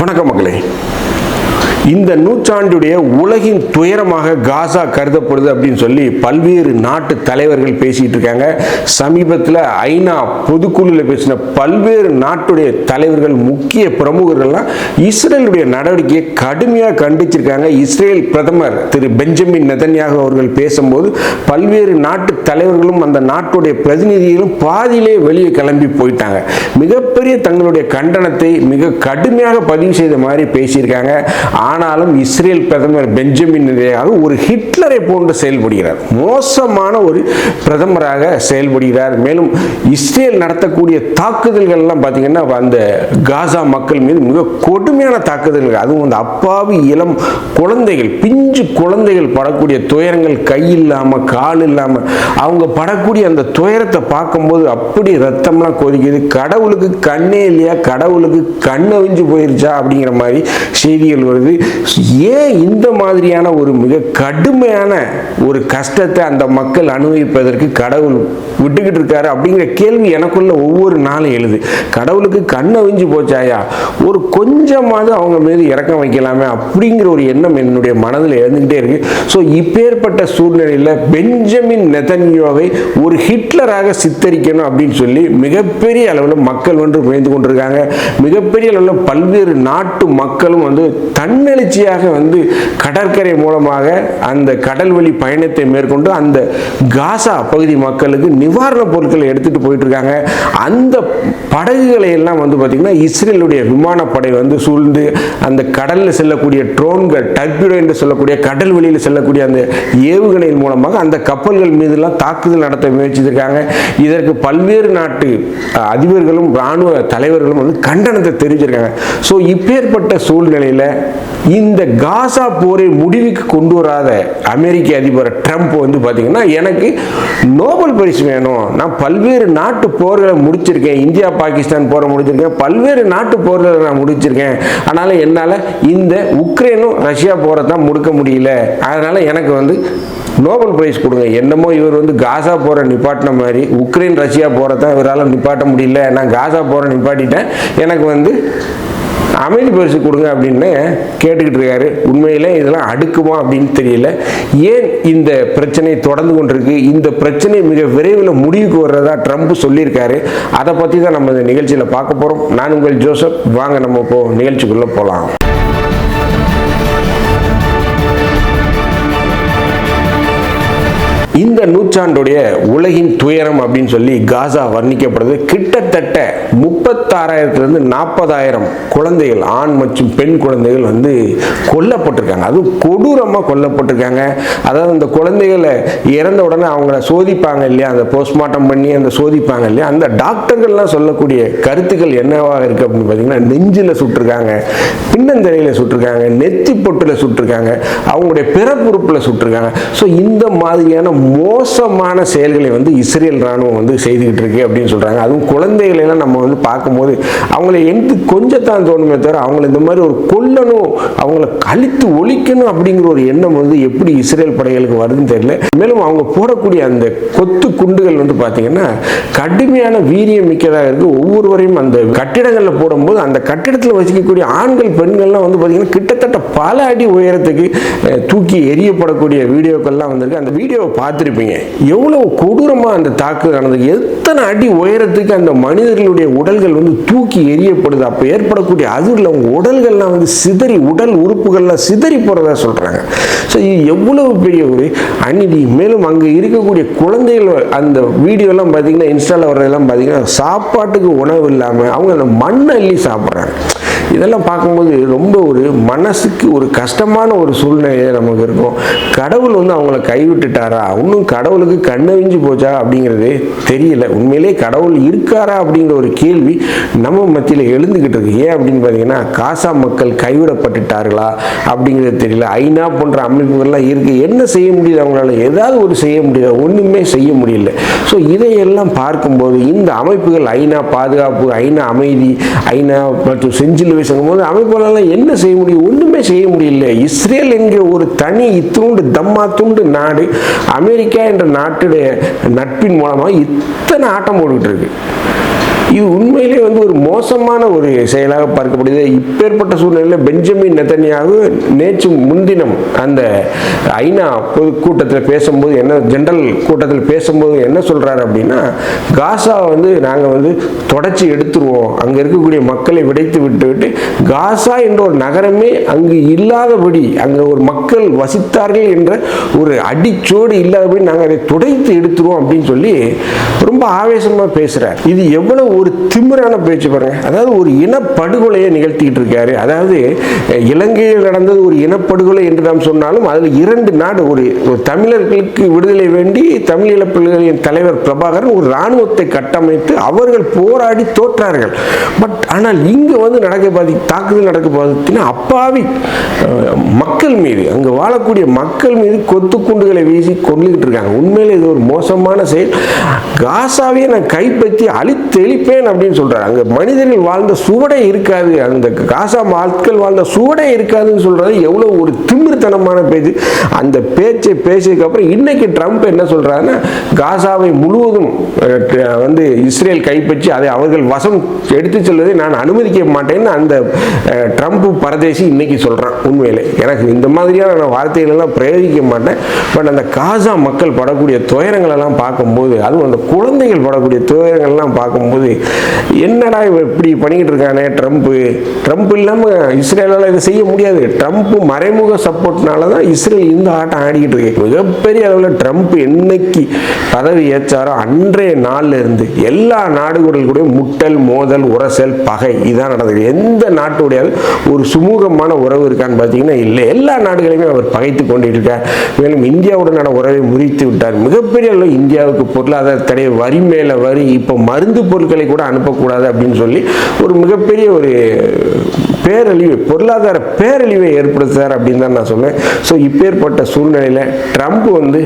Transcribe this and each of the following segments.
வணக்கம் மகளே. இந்த நூற்றாண்டுடைய உலகின் துயரமாக காசா கருதப்படுது அப்படின்னு சொல்லி பல்வேறு நாட்டு தலைவர்கள் பேசிட்டு இருக்காங்க. சமீபத்தில் ஐநா பொதுக்குழுவில் பேசின பல்வேறு நாட்டுடைய தலைவர்கள் முக்கிய பிரமுகர்கள்லாம் இஸ்ரேலுடைய நடவடிக்கையை கடுமையாக கண்டிச்சிருக்காங்க. இஸ்ரேல் பிரதமர் திரு பெஞ்சமின் நெதன்யாக அவர்கள் பேசும்போது பல்வேறு நாட்டு தலைவர்களும் அந்த நாட்டுடைய பிரதிநிதிகளும் பாதியிலே வெளியே கிளம்பி போயிட்டாங்க. மிகப்பெரிய தங்களுடைய கண்டனத்தை மிக கடுமையாக பதிவு செய்த மாதிரி பேசியிருக்காங்க. ஆனாலும் இஸ்ரேல் பிரதமர் பெஞ்சமின் நிலையாக ஒரு ஹிட்லரை போன்று செயல்படுகிறார். மோசமான ஒரு பிரதமராக செயல்படுகிறார். மேலும் இஸ்ரேல் நடத்தக்கூடிய தாக்குதல்கள் எல்லாம் பார்த்தீங்கன்னா அந்த காசா மக்கள் மீது மிக கொடுமையான தாக்குதல்கள். அதுவும் அந்த அப்பாவி இளம் குழந்தைகள் பிஞ்சு குழந்தைகள் படக்கூடிய துயரங்கள் கை இல்லாமல் கால் இல்லாமல் அவங்க படக்கூடிய அந்த துயரத்தை பார்க்கும்போது அப்படி ரத்தம்லாம் கொதிக்குது. கடவுளுக்கு கண்ணே இல்லையா? கடவுளுக்கு கண்ணவிஞ்சு போயிருச்சா? அப்படிங்கிற மாதிரி செய்திகள் வருது. ஏன் இந்த மாதிரியான ஒரு மிக கடுமையான ஒரு கஷ்டத்தை அந்த மக்கள் அனுபவிப்பதற்கு கடவுள் விட்டுக்கிட்டு இருக்காரு அப்படிங்கிற கேள்வி எனக்குள்ள ஒவ்வொரு நாளும் எழுது. கடவுளுக்கு கண்ணவிஞ்சு போச்சாயா? ஒரு கொஞ்சமாவது அவங்க மீது இறக்கம் வைக்கலாமே அப்படிங்கிற ஒரு எண்ணம் என்னுடைய மனதில் எழுந்துக்கிட்டே இருக்கு. ஸோ இப்பேற்பட்ட சூழ்நிலையில் பெஞ்சமின் நெதன்யோவை ஒரு ஹிட்லராக சித்தரிக்கணும் அப்படின்னு சொல்லி மிகப்பெரிய அளவில் மக்கள் வந்து முயன்று கொண்டிருக்காங்க. மிகப்பெரிய அளவில் பல்வேறு நாட்டு மக்களும் வந்து தன்னை தன்னெழுச்சியாக வந்து கடற்கரை மூலமாக அந்த கடல் வழி பயணத்தை மேற்கொண்டு அந்த காசா பகுதி மக்களுக்கு நிவாரணப் பொருட்களை எடுத்துகிட்டு போயிட்டுருக்காங்க. அந்த படகுகளை எல்லாம் வந்து பார்த்திங்கன்னா இஸ்ரேலுடைய விமானப்படை வந்து சூழ்ந்து அந்த கடலில் செல்லக்கூடிய ட்ரோன்கள் டர்பிடோ என்று சொல்லக்கூடிய கடல் வெளியில் செல்லக்கூடிய அந்த ஏவுகணையின் மூலமாக அந்த கப்பல்கள் மீதெல்லாம் தாக்குதல் நடத்த முயற்சித்திருக்காங்க. இதற்கு பல்வேறு நாட்டு அதிபர்களும் இராணுவ தலைவர்களும் வந்து கண்டனத்தை தெரிவிச்சிருக்காங்க ஸோ இப்பேற்பட்ட சூழ்நிலையில் இந்த காசா போரை முடிவுக்கு கொண்டு வராத அமெரிக்க அதிபர் ட்ரம்ப் வந்து பார்த்தீங்கன்னா எனக்கு நோபல் பரிசு வேணும். நான் பல்வேறு நாட்டு போர்களை முடிச்சிருக்கேன். இந்தியா பாகிஸ்தான் போரை முடிச்சிருக்கேன். பல்வேறு நாட்டு போர்களை நான் முடிச்சிருக்கேன். அதனால் என்னால் இந்த உக்ரைனும் ரஷ்யா போரை தான் முடுக்க முடியல. அதனால் எனக்கு வந்து நோபல் பிரைஸ் கொடுங்க. என்னமோ இவர் வந்து காசா போரை நிப்பாட்டின மாதிரி உக்ரைன் ரஷ்யா போகிறத தான் இவரால் நிப்பாட்ட முடியல. நான் காசா போகிற நிப்பாட்டிட்டேன். எனக்கு வந்து அமைதி பரிசு கொடுங்க அப்படின்னு கேட்டுக்கிட்டு இருக்காரு. உண்மையில் இதெல்லாம் அடுக்குமா அப்படின்னு தெரியல. ஏன் இந்த பிரச்சனை தொடர்ந்து கொண்டிருக்கு? இந்த பிரச்சனை மிக விரைவில் முடிவுக்கு வர்றதா ட்ரம்ப் சொல்லியிருக்காரு. அதை பற்றி தான் நம்ம இந்த நிகழ்ச்சியில் பார்க்க போகிறோம் நான் உங்கள் ஜோசப். வாங்க நம்ம இப்போ நிகழ்ச்சிக்குள்ளே போகலாம் இந்த நூற்றாண்டுடைய உலகின் துயரம் அப்படின்னு சொல்லி காசா வர்ணிக்கப்படுது. கிட்டத்தட்ட முப்பத்தாறாயிரத்துலேருந்து நாற்பதாயிரம் குழந்தைகள் ஆண் மற்றும் பெண் குழந்தைகள் வந்து கொல்லப்பட்டிருக்காங்க. அது கொடூரமாக கொல்லப்பட்டிருக்காங்க. அதாவது அந்த குழந்தைகளை இறந்த உடனே அவங்கள சோதிப்பாங்க இல்லையா? அந்த போஸ்ட்மார்ட்டம் பண்ணி அந்த சோதிப்பாங்க இல்லையா? அந்த டாக்டர்கள்லாம் சொல்லக்கூடிய கருத்துக்கள் என்னவாக இருக்குது அப்படின்னு பார்த்தீங்கன்னா நெஞ்சில் சுட்டிருக்காங்க பின்னந்தரையில் சுட்டிருக்காங்க நெத்தி பொட்டில் சுட்டிருக்காங்க அவங்களுடைய பிறப்புறுப்பில் சுட்டிருக்காங்க. ஸோ இந்த மாதிரியான மோசமான செயல்களை வந்து இஸ்ரேல் ராணுவம் வந்து செய்துக்கிட்டு இருக்கு அப்படின்னு சொல்கிறாங்க அதுவும் குழந்தைகளெல்லாம் நம்ம வந்து பார்க்கும்போது அவங்கள எந்த கொஞ்சத்தான் தோணுமே தவிர அவங்கள இந்த மாதிரி ஒரு கொல்லணும் அவங்கள கழித்து ஒழிக்கணும் அப்படிங்கிற ஒரு எண்ணம் வந்து எப்படி இஸ்ரேல் படைகளுக்கு வருதுன்னு தெரியல. மேலும் அவங்க போடக்கூடிய அந்த கொத்து குண்டுகள் வந்து பார்த்தீங்கன்னா கடுமையான வீரியம் மிக்கதாக இருக்கு. ஒவ்வொருவரையும் அந்த கட்டிடங்களில் போடும்போது அந்த கட்டிடத்தில் வசிக்கக்கூடிய ஆண்கள் பெண்கள்லாம் வந்து பார்த்தீங்கன்னா கிட்டத்தட்ட பல அடி உயரத்துக்கு தூக்கி எரியப்படக்கூடிய வீடியோக்கள்லாம் வந்திருக்கு. அந்த வீடியோவை பார்த்துருப்பீங்க. எவ்வளோ கொடூரமாக அந்த தாக்குதல் நடந்தது. எத்தனை அடி உயரத்துக்கு அந்த மனிதர்களுடைய உடல்கள் வந்து தூக்கி எரியப்படுது அப்போ ஏற்படக்கூடிய அதிர்ல அவங்க உடல்கள்லாம் வந்து சிதறி உடல் உறுப்புகள்லாம் சிதறி போகிறதா சொல்கிறாங்க ஸோ இது எவ்வளவு பெரிய ஒரு அநீதி. மேலும் அங்கே இருக்கக்கூடிய குழந்தைகள் அந்த வீடியோலாம் பார்த்தீங்கன்னா இன்ஸ்டாவில் வர்றதெல்லாம் பார்த்தீங்கன்னா சாப்பாட்டுக்கு உணவு இல்லாமல் அவங்க அந்த மண்ணை அள்ளி சாப்பிட்றாங்க. இதெல்லாம் பார்க்கும்போது ரொம்ப ஒரு மனசுக்கு ஒரு கஷ்டமான ஒரு சூழ்நிலையே நமக்கு இருக்கும். கடவுள் வந்து அவங்கள கைவிட்டுட்டாரா? இன்னும் கடவுளுக்கு கண்ணவிஞ்சு போச்சா அப்படிங்கிறது தெரியல. உண்மையிலே கடவுள் இருக்காரா அப்படிங்கிற ஒரு கேள்வி நம்ம மத்தியில் எழுந்துக்கிட்டு இருக்கு. ஏன் அப்படின்னு பார்த்தீங்கன்னா காசா மக்கள் கைவிடப்பட்டுட்டார்களா அப்படிங்கிறது தெரியல. ஐநா போன்ற அமைப்புகள்லாம் இருக்குது என்ன செய்ய முடியல அவங்களால? ஏதாவது ஒரு செய்ய முடியல. ஒன்றுமே செய்ய முடியல. ஸோ இதையெல்லாம் பார்க்கும்போது இந்த அமைப்புகள் ஐநா பாதுகாப்பு ஐநா அமைதி ஐநா மற்றும் செஞ்சில் சங்கம் போது அமைப்புகளெல்லாம் என்ன செய்ய முடியும்? ஒன்றுமே செய்ய முடியல. இஸ்ரேல் என்கிற ஒரு தனி இத்துண்டு தம்மா துண்டு நாடு அமெரிக்கா என்ற நாட்டுடைய நட்பின் மூலமாக இத்தனை ஆட்டம் போட்டுக்கிட்டு இருக்கு. இது உண்மையிலே வந்து ஒரு மோசமான ஒரு செயலாக பார்க்கப்படுது இப்பேற்பட்ட சூழ்நிலையில் பெஞ்சமின் நெத்தனியாவு நேற்று முன்தினம் அந்த ஐநா பொது கூட்டத்தில் பேசும்போது என்ன ஜென்ரல் கூட்டத்தில் பேசும்போது என்ன சொல்கிறாரு அப்படின்னா காசா வந்து நாங்கள் வந்து தொடச்சி எடுத்துருவோம். அங்கே இருக்கக்கூடிய மக்களை விடைத்து விட்டு விட்டு காசா என்ற ஒரு நகரமே அங்கு இல்லாதபடி அங்கே ஒரு மக்கள் வசித்தார்கள் என்ற ஒரு அடிச்சோடு இல்லாதபடி நாங்கள் அதை துடைத்து எடுத்துருவோம் அப்படின்னு சொல்லி ரொம்ப ஆவேசமாக பேசுகிறார் இது எவ்வளவு ஒரு திமிரான பேச்சு பாருங்க. அதாவது ஒரு இனப்படுகொலையை நிகழ்த்திக்கிட்டு இருக்காரு. அதாவது இலங்கையில் நடந்தது ஒரு இனப்படுகொலை என்று நாம் சொன்னாலும் அதில் இரண்டு நாடு ஒரு ஒரு தமிழர்களுக்கு விடுதலை வேண்டி தமிழ் இழப்புகளின் தலைவர் பிரபாகரன் ஒரு இராணுவத்தை கட்டமைத்து அவர்கள் போராடி தோற்றார்கள். பட் ஆனால் இங்கே வந்து நடக்க பாதி தாக்குதல் நடக்க பார்த்தீங்கன்னா அப்பாவி மக்கள் மீது அங்கே வாழக்கூடிய மக்கள் மீது கொத்து குண்டுகளை வீசி கொண்டுகிட்டு இருக்காங்க. உண்மையிலே இது ஒரு மோசமான செயல். காசாவே நான் கைப்பற்றி அழித்தெளிப்பேன் அப்படின்னு சொல்கிறார் அங்கே மனிதர்கள் வாழ்ந்த சுவடே இருக்காது. அந்த காசா ஆட்கள் வாழ்ந்த சுவடே இருக்காதுன்னு சொல்கிறது எவ்வளோ ஒரு திமிர்த்தனமான பேச்சு. அந்த பேச்சை பேசியதுக்கப்புறம் இன்றைக்கி ட்ரம்ப் என்ன சொல்கிறாருன்னா காசாவை முழுவதும் வந்து இஸ்ரேல் கைப்பற்றி அதை அவர்கள் வசம் எடுத்து செல்வதை நான் அனுமதிக்க மாட்டேன்னு அந்த ட்ரம்ப்பு ட்ரம்ப் பரதேசி இன்னைக்கு சொல்கிறான் உண்மையிலே. எனக்கு இந்த மாதிரியான நான் வார்த்தைகளெல்லாம் பிரயோகிக்க மாட்டேன். பட் அந்த காசா மக்கள் படக்கூடிய துயரங்களெல்லாம் பார்க்கும்போது அதுவும் அந்த குழந்தைகள் படக்கூடிய துயரங்கள்லாம் பார்க்கும்போது என்னடா இவன் இப்படி பண்ணிக்கிட்டு இருக்கானே ட்ரம்ப்பு ட்ரம்ப் இல்லாமல் இஸ்ரேலால் இதை செய்ய முடியாது. ட்ரம்ப் மறைமுக சப்போர்ட்னால தான் இஸ்ரேல் இந்த ஆட்டம் ஆடிக்கிட்டு இருக்கு. மிகப்பெரிய அளவில் ட்ரம்ப் என்னைக்கு பதவி ஏற்றாரோ அன்றைய நாள்ல இருந்து எல்லா நாடுகள் கூட முட்டல் மோதல் உரசல் பகை இதான் நடந்தது. எந்த நாட்டுடைய ஒரு சுமூகமான உறவு இருக்கான்னு பார்த்தீங்கன்னா இல்லை. எல்லா நாடுகளையுமே அவர் பகைத்து கொண்டிருக்கார் மேலும் இந்தியாவுடனான உறவை முறித்து விட்டார். மிகப்பெரிய அளவில் இந்தியாவுக்கு பொருளாதார தடை வரி மேலே வரி இப்போ மருந்து பொருட்களை கூட அனுப்பக்கூடாது அப்படின்னு சொல்லி ஒரு மிகப்பெரிய ஒரு பேரழிவு பொருளாதார பேரழிவை ஏற்படுத்துறார் அப்படின்னு தான் நான் சொல்லுவேன் ஸோ இப்பேற்பட்ட சூழ்நிலையில் ட்ரம்ப் வந்து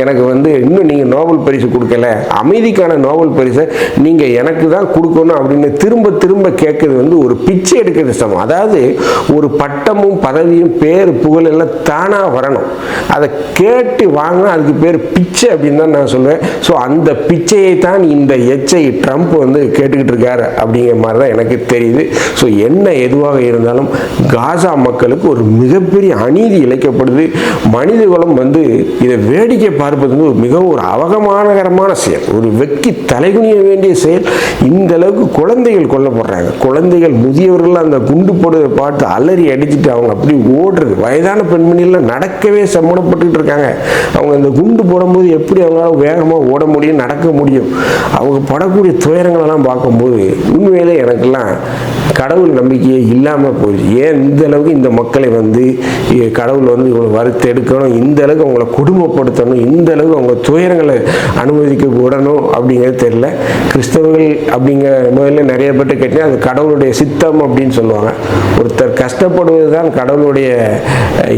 எனக்கு வந்து இன்னும் நீங்கள் நோபல் பரிசு கொடுக்கல அமைதிக்கான நோபல் பரிசை நீங்கள் எனக்கு தான் கொடுக்கணும் அப்படின்னு திரும்ப திரும்ப கேட்கறது வந்து ஒரு பிச்சை எடுக்கிறது சமம் அதாவது ஒரு பட்டமும் பதவியும் பேர் புகழ் எல்லாம் தானாக வரணும். அதை கேட்டு வாங்கினா அதுக்கு பேர் பிச்சை அப்படின்னு தான் நான் சொல்லுவேன் ஸோ அந்த பிச்சையை தான் இந்த எச்சை ட்ரம்ப் வந்து கேட்டுக்கிட்டு இருக்காரு அப்படிங்கிற மாதிரி தான் எனக்கு தெரியுது. ஸோ என்ன எதுவாக இருந்தாலும் காசா மக்களுக்கு ஒரு மிகப்பெரிய அநீதி இழைக்கப்படுது. மனித குலம் வந்து இதை வேடிக்கை பார்ப்பது வந்து ஒரு மிகவும் ஒரு அவகமானகரமான செயல். ஒரு வெக்கி தலைகுனிய வேண்டிய செயல். இந்த அளவுக்கு குழந்தைகள் கொல்லப்படுறாங்க. குழந்தைகள் முதியவர்கள் அந்த குண்டு போடுவதை பார்த்து அலறி அடிச்சுட்டு அவங்க அப்படி ஓடுறது. வயதான பெண்மணியெல்லாம் நடக்கவே சம்மணப்பட்டுட்டு இருக்காங்க. அவங்க அந்த குண்டு போடும்போது எப்படி அவங்களால வேகமாக ஓட முடியும் நடக்க முடியும்? அவங்க படக்கூடிய துயரங்களெல்லாம் பார்க்கும்போது உண்மையிலே எனக்கெல்லாம் கடவுள் நம்பிக்கையே இல்லாமல் போயிடுச்சு. ஏன் இந்த அளவுக்கு இந்த மக்களை வந்து கடவுள் வந்து இவங்களை வறுத்து எடுக்கணும் இந்த அளவுக்கு அவங்கள குடும்பப்படுத்தணும் இந்த அளவுக்கு அவங்க துயரங்களை அனுமதிக்க விடணும் அப்படிங்கிறது தெரியல. கிறிஸ்தவர்கள் அப்படிங்கிற முதல்ல நிறைய பேர்ட்ட கேட்டீங்கன்னா அது கடவுளுடைய சித்தம் அப்படின்னு சொல்லுவாங்க. ஒருத்தர் கஷ்டப்படுவது தான் கடவுளுடைய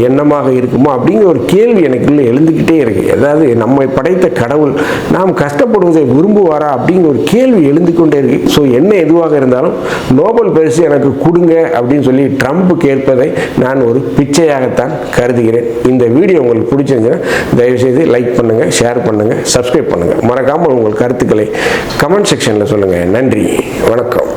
எண்ணமாக இருக்குமோ அப்படிங்கிற ஒரு கேள்வி எனக்குள்ள எழுந்துக்கிட்டே இருக்கு. அதாவது நம்மை படைத்த கடவுள் நாம் கஷ்டப்படுவதை விரும்புவாரா அப்படிங்கிற ஒரு கேள்வி எழுந்து கொண்டே இருக்கு. ஸோ என்ன எதுவாக இருந்தாலும் நோபல் பரிசு எனக்கு கொடுங்க அப்படின்னு சொல்லி ட்ரம்ப் கேட்பதை நான் ஒரு பிச்சையாகத்தான் கருதுகிறேன். இந்த வீடியோ உங்களுக்கு பிடிச்சிருந்துச்சுன்னா தயவுசெய்து லைக் பண்ணுங்க ஷேர் பண்ணுங்கள் சப்ஸ்கிரைப் பண்ணுங்கள் மறக்காமல் உங்கள் கருத்துக்களை கமெண்ட் செக்ஷனில் சொல்லுங்கள் நன்றி வணக்கம்.